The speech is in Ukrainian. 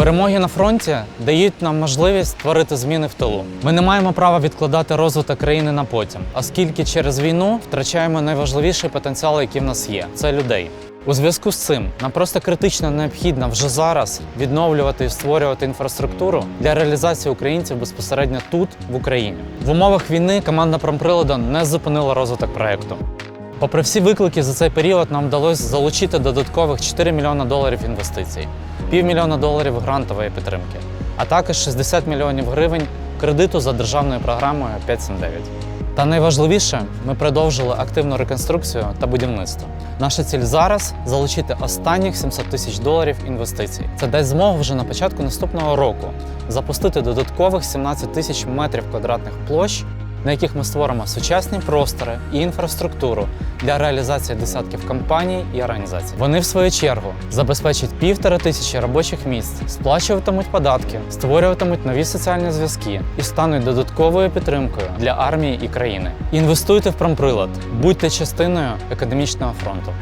Перемоги на фронті дають нам можливість творити зміни в тилу. Ми не маємо права відкладати розвиток країни на потім, оскільки через війну втрачаємо найважливіший потенціал, який в нас є це людей. У зв'язку з цим нам просто критично необхідно вже зараз відновлювати і створювати інфраструктуру для реалізації українців безпосередньо тут, в Україні. В умовах війни команда Промприладу не зупинила розвиток проекту. Попри всі виклики за цей період, нам вдалося залучити додаткових 4 мільйони доларів інвестицій, півмільйона доларів грантової підтримки, а також 60 мільйонів гривень кредиту за державною програмою 579. Та найважливіше, ми продовжили активну реконструкцію та будівництво. Наша ціль зараз залучити останніх 700 тисяч доларів інвестицій. Це дасть змогу вже на початку наступного року запустити додаткових 17 тисяч метрів квадратних площ на яких ми створимо сучасні простори і інфраструктуру для реалізації десятків компаній і організацій. Вони, в свою чергу, забезпечать півтора тисячі робочих місць, сплачуватимуть податки, створюватимуть нові соціальні зв'язки і стануть додатковою підтримкою для армії і країни. Інвестуйте в промприлад, будьте частиною економічного фронту.